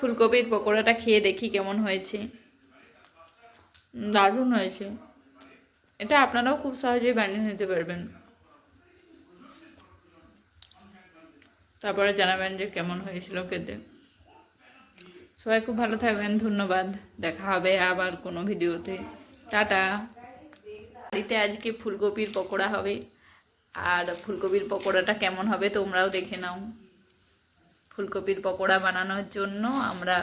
ফুলকপির পকোড়াটা খেয়ে দেখি কেমন হয়েছে। দারুণ হয়েছে। এটা আপনারাও খুব সহজেই বানিয়ে নিতে পারবেন। তারপরে জানাবেন যে কেমন হয়েছিল খেতে। সবাই খুব ভালো থাকবেন, ধন্যবাদ। দেখা হবে আবার কোনো ভিডিওতে। টাটা। বাড়িতে আজকে ফুলকপির পকোড়া হবে। আর ফুলকপির পকোড়াটা কেমন হবে তোমরাও দেখে নাও। ফুলকপির পকোড়া বানানোর জন্য আমরা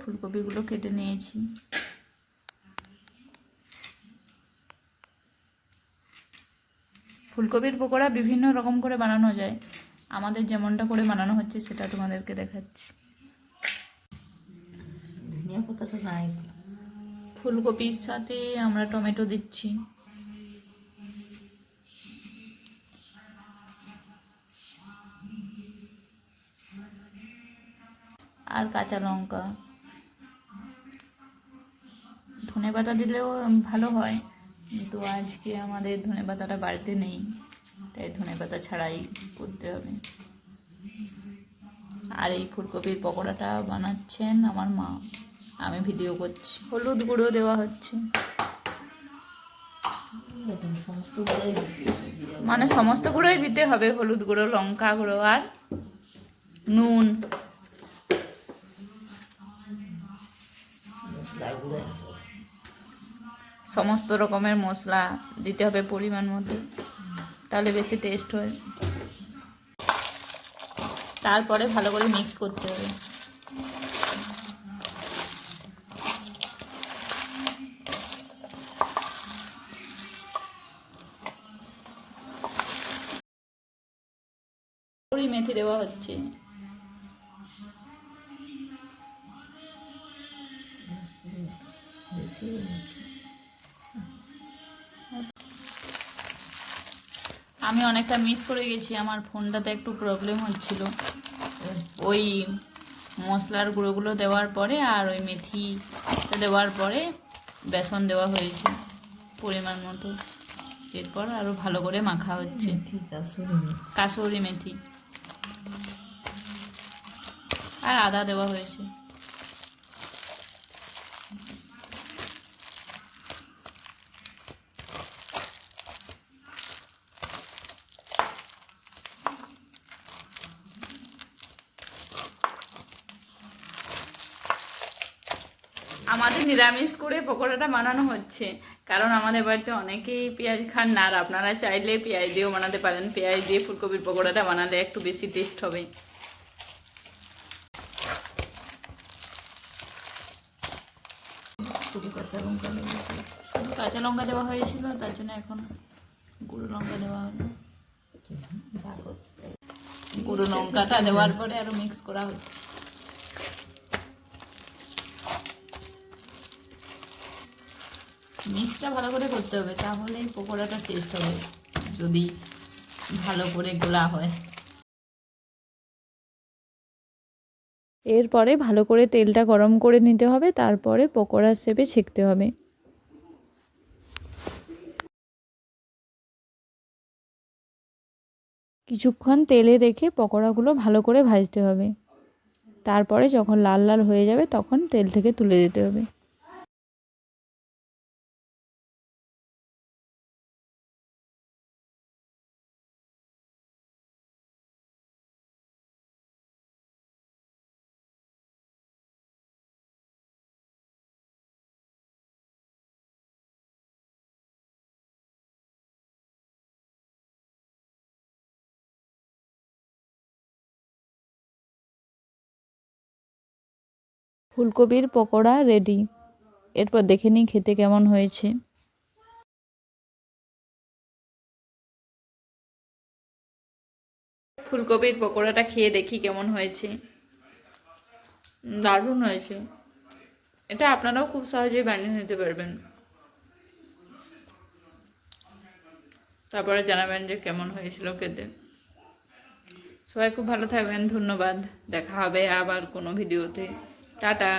ফুলকপিগুলো কেটে নিয়েছি। ফুলকপির পকোড়া বিভিন্ন রকম করে বানানো যায়। আমাদের যেমনটা করে বানানো হচ্ছে সেটা তোমাদেরকে দেখাচ্ছি। ফুলকপির সাথে আমরা টমেটো দিচ্ছি। আর কাঁচা লঙ্কা। ধনে পাতা দিলেও ভালো হয়, কিন্তু আজকে আমাদের ধনে পাতাটা বাড়িতে নেই, তাই ধনে পাতা ছাড়াই করতে হবে। আর এই ফুলকপির পকোড়াটা বানাচ্ছেন আমার মা, আমি ভিডিও করছি। হলুদ গুঁড়ো দেওয়া হচ্ছে। মানে সমস্ত গুঁড়োই দিতে হবে, হলুদ গুঁড়ো, লঙ্কা গুঁড়ো আর নুন মশলা গুঁড়ো সমস্ত রকমের মশলা দিতে হবে পরিমাণ মতো। তাহলে বেশি টেস্ট হয়। তারপরে ভালো করে মিক্স করতে হবে। মেথি দেওয়া হচ্ছে। আমি অনেকটা মিস করে গেছি আমার ফোনটাতে একটু প্রবলেম হচ্ছিল। ওই মশলার গুঁড়োগুলো দেওয়ার পরে আর ওই মেথি দেওয়ার পরে বেসন দেওয়া হয়েছে পরিমাণ মতো। এরপর আরও ভালো করে মাখা হচ্ছে। কাসুরি মেথি। আর আদা দেওয়া হয়েছে। আমাদের নিরামিষ করে পকোড়াটা বানানো হচ্ছে। কারণ আমাদের বাড়িতে অনেকেই পেঁয়াজ খান না আর আপনারা চাইলে পেঁয়াজ দিয়েও বানাতে পারেন। পেঁয়াজ দিয়ে ফুলকপির পকোড়াটা বানালে একটু বেশি টেস্ট হবে। শুধু কাঁচা লঙ্কা শুধু কাঁচা লঙ্কা দেওয়া হয়েছিল তার জন্য এখন গুঁড়ো লঙ্কা দেওয়া হলো। গুঁড়ো লঙ্কাটা দেওয়ার পরে আরও মিক্স করা হচ্ছে। মিক্সটা ভালো করে করতে হবে, তাহলেই পকোড়াটা টেস্ট হবে, যদি ভালো করে গোলা হয়। এরপরে ভালো করে তেলটা গরম করে নিতে হবে, তারপরে পকোড়া শেপে ছেঁকতে হবে। কিছুক্ষণ তেলে রেখে পকোড়াগুলো ভালো করে ভাজতে হবে। তারপরে যখন লাল লাল হয়ে যাবে, তখন তেল থেকে তুলে দিতে হবে। ফুলকপির পকোড়া রেডি এরপর দেখে নিই খেতে কেমন হয়েছে। ফুলকপির পকোড়াটা খেয়ে দেখি কেমন হয়েছে। দারুণ হয়েছে। এটা আপনারাও খুব সহজেই বানিয়ে নিতে পারবেন। তারপরে জানাবেন যে কেমন হয়েছিল খেতে। সবাই খুব ভালো থাকবেন, ধন্যবাদ। দেখা হবে আবার কোনো ভিডিওতে। টাটা